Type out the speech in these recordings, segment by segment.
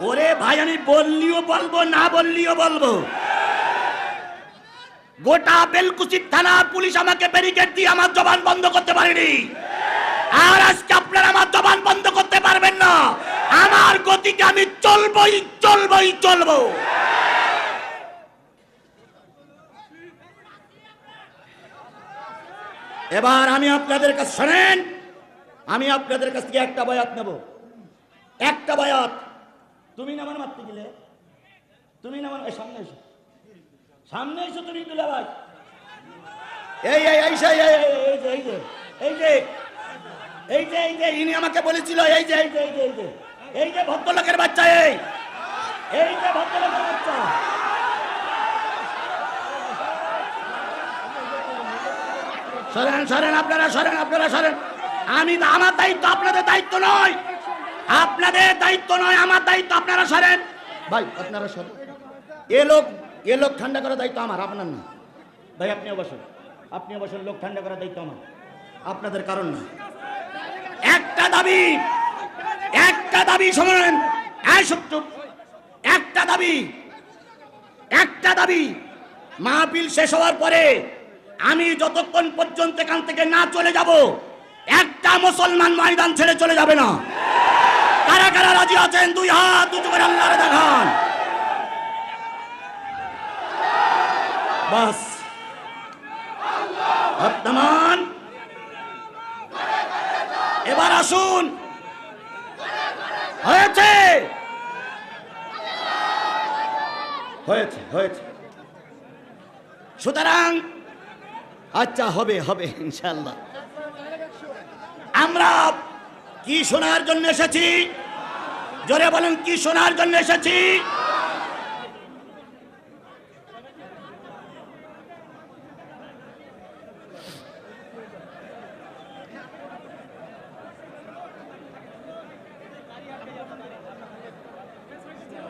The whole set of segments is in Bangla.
ওরে ভাই, আমি বললিও বলব, না বললিও বলব। গোটা বেলকুচির থানা পুলিশ আমাকে ব্যারিকেড দিয়ে আমার জবান বন্ধ করতে পারেনি। আর আজকে আপনারা আমার জবান বন্ধ করতে পারবেন না। আমার গতিকে আমি চলবই চলবই, চলবো। এবার আমি আপনাদের কাছে, শোনেন, আমি আপনাদের কাছ থেকে একটা বয়াত নেব। একটা বয়াত। তুমি না আমার মারতে গেলে? তুমি না আমার এই সামনে এসো। সামনে এসো তুমি দুলা ভাই। এই এই, এই যে এই যে এই যে এই যে এই যে ইনি আমাকে বলেছিল এই যে এই যে এই যে এই যে এই যে ভদ্রলোকের বাচ্চা এই। এই যে ভদ্রলোকের বাচ্চা। সরেন সরেন আপনারা সরেন আপনারা সরেন। আমি আমার দায়িত্ব আপনাদের দায়িত্ব নয়। আপনাদের দায়িত্ব নয় আমার দায়িত্ব আপনারা সরেন। ভাই আপনারা সরেন। এ লোক এ লোক ঠান্ডা করার দায়িত্ব আমার আপনার না। ভাই আপনিও বসেন আপনিও বসেন লোক ঠান্ডা করার দায়িত্ব আমার। আপনাদের কারণ না। একটা দাবি একটা দাবি চুপ। একটা দাবি একটা দাবি মাহফিল শেষ হওয়ার পরে আমি যতক্ষণ পর্যন্ত এখান থেকে না চলে যাব একটা মুসলমান ময়দান ছেড়ে চলে যাবে না। কারা কারা রাজি আছেন, দুই হাত উঁচু করে আল্লাহরে দেখান। বাস। বর্তমান এবার আসুন। হয়েছে। হয়েছে হয়েছে। সুতরাং আচ্ছা হবে হবে ইনশাল্লাহ আমরা কি শোনার জন্য এসেছি? জোরে বলেন কি শোনার জন্য এসেছি?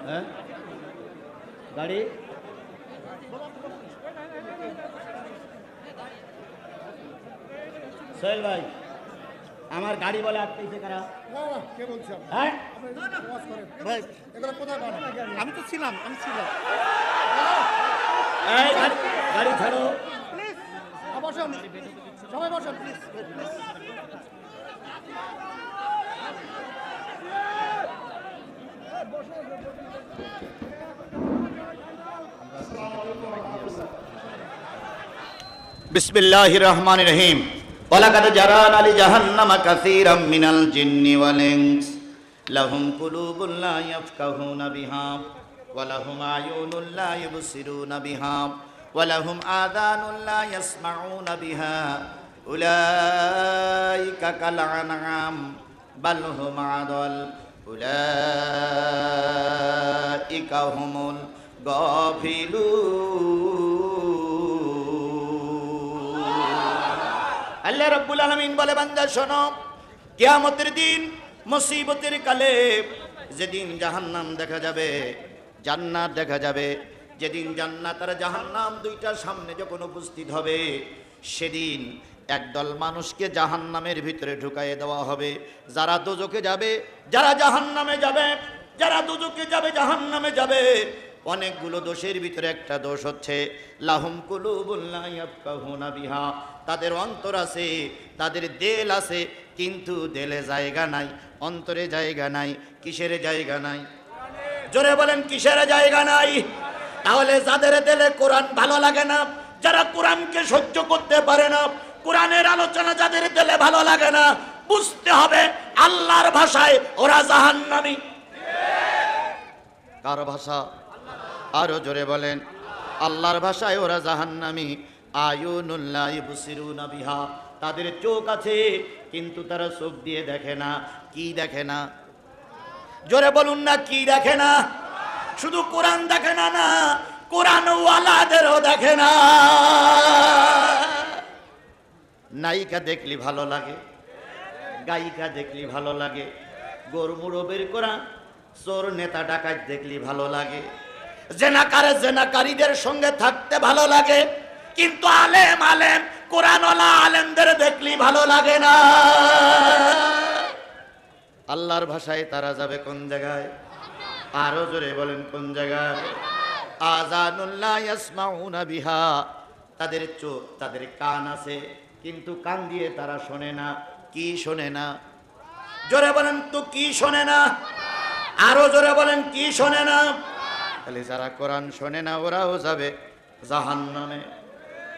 হ্যাঁ? সোহেল ভাই। আমার গাড়ি বলে আটকেছে কারা? না, না, কে বলছে হ্যাঁ? আমি তো ছিলাম আমি ছিলাম। এই গাড়ি ছাড়ো। বসুন। সবাই বসুন, প্লিজ। بسم الله الرحمن الرحيم ولقد جرانا لجهنم كثيرا من الجن والإنس لهم قلوب لا يفقهون بها ولهم أعين لا يبصرون بها ولهم آذان لا يسمعون بها أولئك كالأنعام بل هم أضل أولئك هم الغافلون আল্লাহ রব্বুল আলমিন বলে, বান্দা, শোনো, কেয়ামতের দিন, মুসিবতের কালে যেদিন জাহান্নাম দেখা যাবে, জান্নাত দেখা যাবে, যেদিন জান্নাত আর জাহান্নাম দুইটার সামনে যখন উপস্থিত হবে, সেদিন একদল মানুষকে জাহান্নামের ভিতরে ঢুকাইয়ে দেওয়া হবে। যারা দুজকে যাবে, যারা জাহান্নামে যাবে, যারা দুজকে যাবে, জাহান্নামে যাবে অনেকগুলো দোষের ভিতরে একটা দোষ হচ্ছে, লাহুম কুলুবুল্লাহ বিহা। তাদের অন্তর আছে, তাদের দেল আছে, কিন্তু দেলে জায়গা নাই, অন্তরে জায়গা নাই, কিসের জায়গা নাই? জোরে বলেন, কিসের জায়গা নাই? তাহলে যাদের দেলে কোরআন ভালো লাগে না, যারা কোরআনকে সহ্য করতে পারে না, কোরআনের আলোচনা যাদের দেলে ভালো লাগে না, বুঝতে হবে আল্লাহর ভাষায় ওরা জাহান্নামী। কার ভাষা? আরও জোরে বলেন, আল্লাহর ভাষায় ওরা জাহান্নামী। আয়ুনুল্লাহ বুসিরুনা বিহা। তাদের চোখ আছে, কিন্তু তারা চোখ দিয়ে দেখে না। কি দেখে না? জোরে বলুন না, কি দেখে না? শুধু কোরআন দেখে না না কোরআন ওয়ালাদেরও দেখে না। নায়িকা দেখলি ভালো লাগে, গায়িকা দেখলি ভালো লাগে, গরু মুড়ো বের করা চোর নেতা ডাকাত দেখলি ভালো লাগে। জেনাকারে জেনাকারীদের সঙ্গে থাকতে ভালো লাগে। কিন্তু আলেম আলেম, কোরআনওয়ালা আলেমদের দেখলি ভালো লাগে না। আল্লাহর ভাষায় তারা যাবে কোন জায়গায়? আরও জোরে বলেন কোন জায়গায়? আজানুল্লাহ ইয়াসমাউনা বিহা। তাদের চোখ, তাদের কান আছে, কিন্তু কান দিয়ে তারা শোনে না। কি শোনে না? জোরে বলেন তো কি শোনে না? আরও জোরে বলেন কি শোনে না? তাহলে যারা কোরআন শোনে না, ওরাও যাবে জাহান্নামে।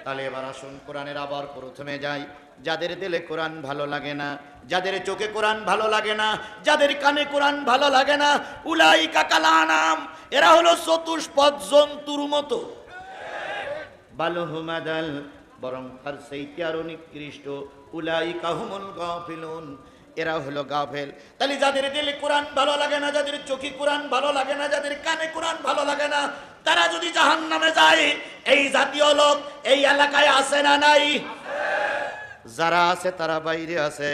তাহলে এবার আসুন, কোরআনের আবার প্রথমে যাই। যাদের দিলে কোরআন ভালো লাগে না, যাদের চোখে কোরআন ভালো লাগে না, যাদের কানে কোরআন ভালো লাগে না উলাই কাকালানাম এরা হলো চতুষ্পদ জন্তুর মতো। বালহুমাদাল, বরং তার সেইটি আরও নিকৃষ্ট উলাই কাহুমুল গাফিলুন। এরা হলো গাফেল। তাহলে যাদের দিলে কোরআন ভালো লাগে না, যাদের চোখে কোরআন ভালো লাগে না, যাদের কানে কোরআন ভালো লাগে না, তারা যদি জাহান নামে যায়, এই জাতীয় লোক এই এলাকায় আছে না নাই? যারা আছে তারা বাইরে আছে।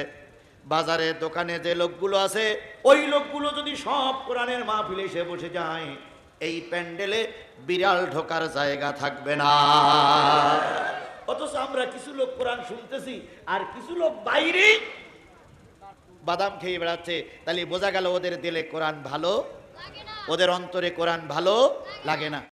বাজারে, দোকানে যে লোকগুলো আছে, ওই লোকগুলো যদি সব কোরআনের মাহফিলে এসে বসে যায়, এই প্যান্ডেলে বিড়াল ঢোকার জায়গা থাকবে না। অথচ আমরা কিছু লোক কোরআন শুনতেছি, আর কিছু লোক বাইরে বাদাম খেয়ে বেড়াচ্ছে তাহলে বোঝা গেল ওদের দিলে কোরআন ভালো ওদের অন্তরে কোরআন ভালো লাগে না।